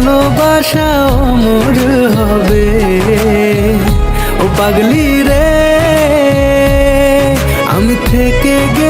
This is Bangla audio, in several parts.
ভালোবাসা অমর হবে। ও পাগলি রে আমি থেকে গেলাম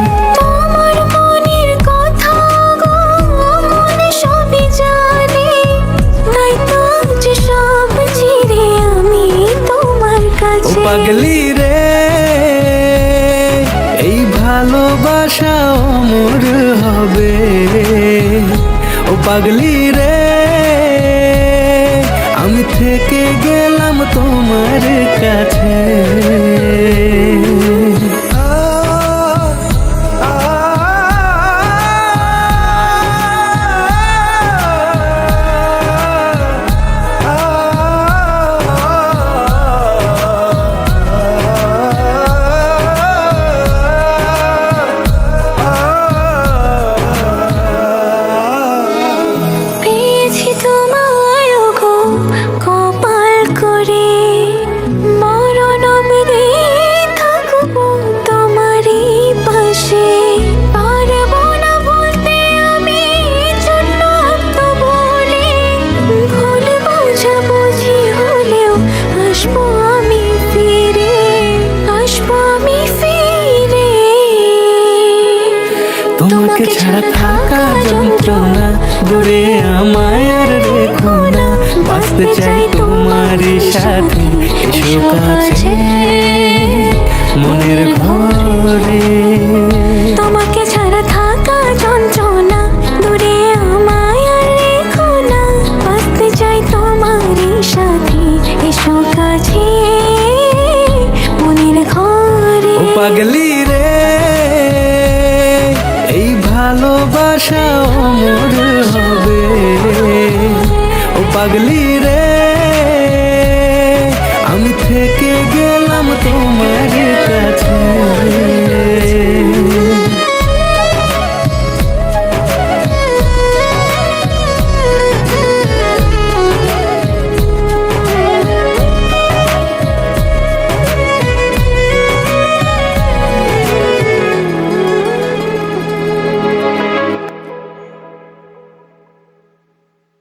পাগলি রে। আমি থেকে গেলাম তোমার কাছে। দূরে আমায় আর রেখো না। বাঁচতে চাই তোমারই সাথে এসো কাছে। মনের ঘরে। তোমাকে ছাড়া থাকা যন্ত্রণা দূরে আমায় আর রেখো না। বাঁচতে চাই তোমারই সাথে এসো কাছে। মনের ঘরে। পাগলি রে এই ভালোবাসা অমর